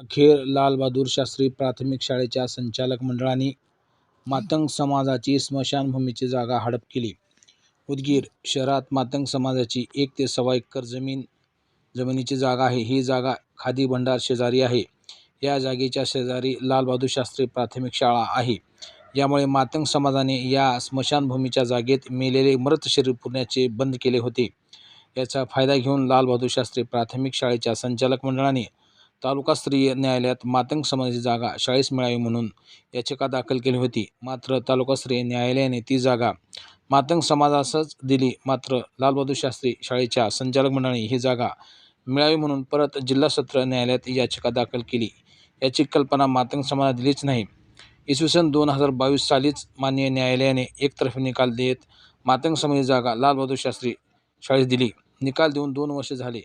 अखेर लालबहादूर शास्त्री प्राथमिक शाळेच्या संचालक मंडळाने मातंग समाजाची स्मशानभूमीची जागा हडप केली. उदगीर शहरात मातंग समाजाची एक ते सव्वा एकर जमीन जमिनीची जागा आहे. ही जागा खादी भंडार शेजारी आहे. या जागेच्या शेजारी लालबहादूर शास्त्री प्राथमिक शाळा आहे. यामुळे मातंग समाजाने या स्मशानभूमीच्या जागेत मेलेले मृत शरीर पुरण्याचे बंद केले होते. याचा फायदा घेऊन लालबहादूर शास्त्री प्राथमिक शाळेच्या संचालक मंडळाने तालुकास्तरीय न्यायालयात मातंग समाजाची जागा शाळेस मिळावी म्हणून याचिका दाखल केली होती. मात्र तालुकास्तरीय न्यायालयाने ती जागा मातंग समाजासच दिली. मात्र लालबहादूर शास्त्री शाळेच्या संचालक मंडळाने ही जागा मिळावी म्हणून परत जिल्हा सत्र न्यायालयात याचिका दाखल केली. याची कल्पना मातंग समाजाला दिलीच नाही. इसवी सन दोन हजार बावीस सालीच माननीय न्यायालयाने एकतर्फी निकाल देत मातंग समाजाची जागा लालबहादूर शास्त्री शाळेस दिली. निकाल देऊन दोन वर्षे झाले.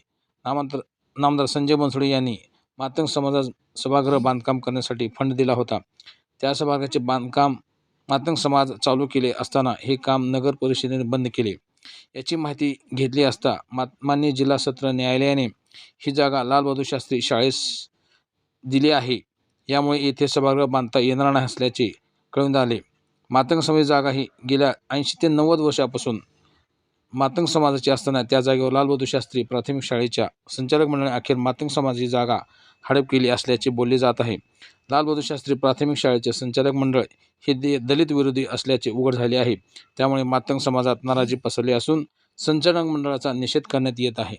नामांतर नामदार संजय बनसोडे यांनी मातंग समाजास सभागृह बांधकाम करण्यासाठी फंड दिला होता. त्या सभागृहाचे बांधकाम मातंग समाज चालू केले असताना हे काम नगर परिषदेने बंद केले. याची माहिती घेतली असता मान्य जिल्हा सत्र न्यायालयाने ही जागा लालबहादूर शास्त्री शाळेस दिली आहे. यामुळे येथे सभागृह बांधता येणार नाही असल्याचे कळून आले. मातंग समाज जागा ही गेल्या ऐंशी ते नव्वद वर्षापासून मातंग समाजाची असताना त्या जागेवर लालबहादूर शास्त्री प्राथमिक शाळेच्या संचालक मंडळाने अखेर मातंग समाजाची जागा हडप केली असल्याचे बोलले जात आहे. लालबहादूर शास्त्री प्राथमिक शाळेचे संचालक मंडळ हे दलित विरोधी असल्याचे उघड झाले आहे. त्यामुळे मातंग समाजात नाराजी पसरली असून संचालक मंडळाचा निषेध करण्यात येत आहे.